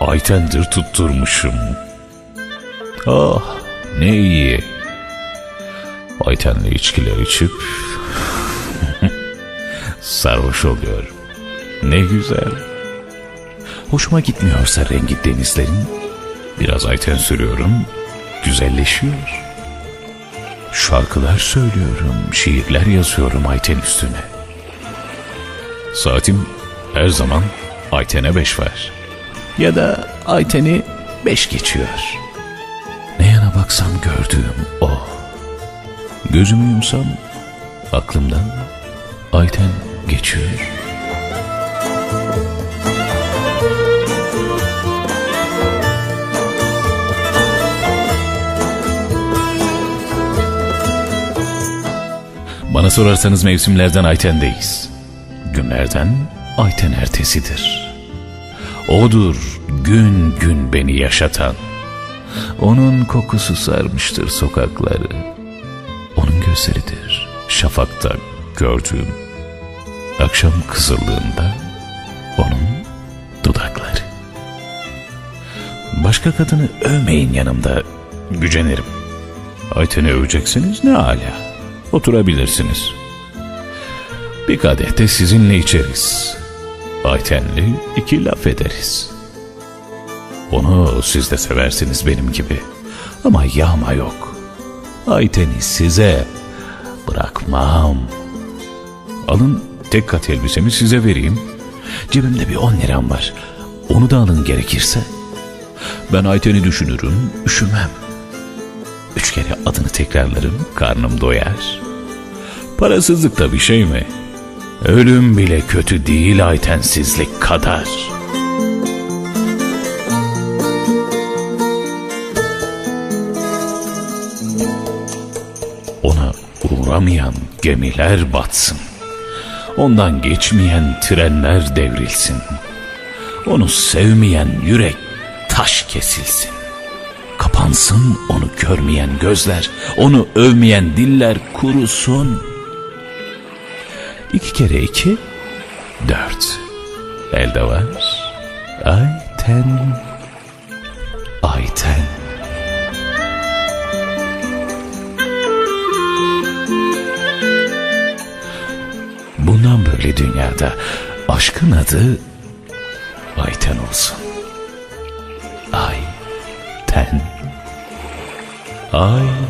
Ayten'dir tutturmuşum. Ah ne iyi. Ayten'le içkiler içip sarhoş oluyorum. Ne güzel. Hoşuma gitmiyorsa rengi denizlerin biraz Ayten sürüyorum, güzelleşiyor. Şarkılar söylüyorum, şiirler yazıyorum Ayten üstüne. Saatim her zaman Ayten'e beş var. Ya da Ayten'i beş geçiyor. Ne yana baksam gördüğüm o. Gözümü yumsam aklımdan Ayten geçiyor. Bana sorarsanız mevsimlerden Ayten'deyiz. Günlerden Ayten ertesidir. Odur gün gün beni yaşatan. Onun kokusu sarmıştır sokakları. Onun gözleridir şafakta gördüğüm. Akşam kızıllığında onun dudakları. Başka kadını övmeyin yanımda, gücenirim. Ayten'i öveceksiniz ne hala. Oturabilirsiniz. Bir kadeh de sizinle içeriz. Ayten'le iki laf ederiz. Onu siz de seversiniz benim gibi. Ama yağma yok. Ayten'i size bırakmam. Alın tek kat elbisemi size vereyim. Cebimde bir on liram var. Onu da alın gerekirse. Ben Ayten'i düşünürüm, üşümem. Üç kere adını tekrarlarım, karnım doyar. Parasızlık da bir şey mi? Ölüm bile kötü değil aytensizlik kadar. Ona uğramayan gemiler batsın. Ondan geçmeyen trenler devrilsin. Onu sevmeyen yürek taş kesilsin. Kapansın onu görmeyen gözler, onu övmeyen diller kurusun. İki kere iki, dört. Elde var. Ayten, Ayten. Bundan böyle dünyada aşkın adı Ayten olsun. Ayten. Ayten.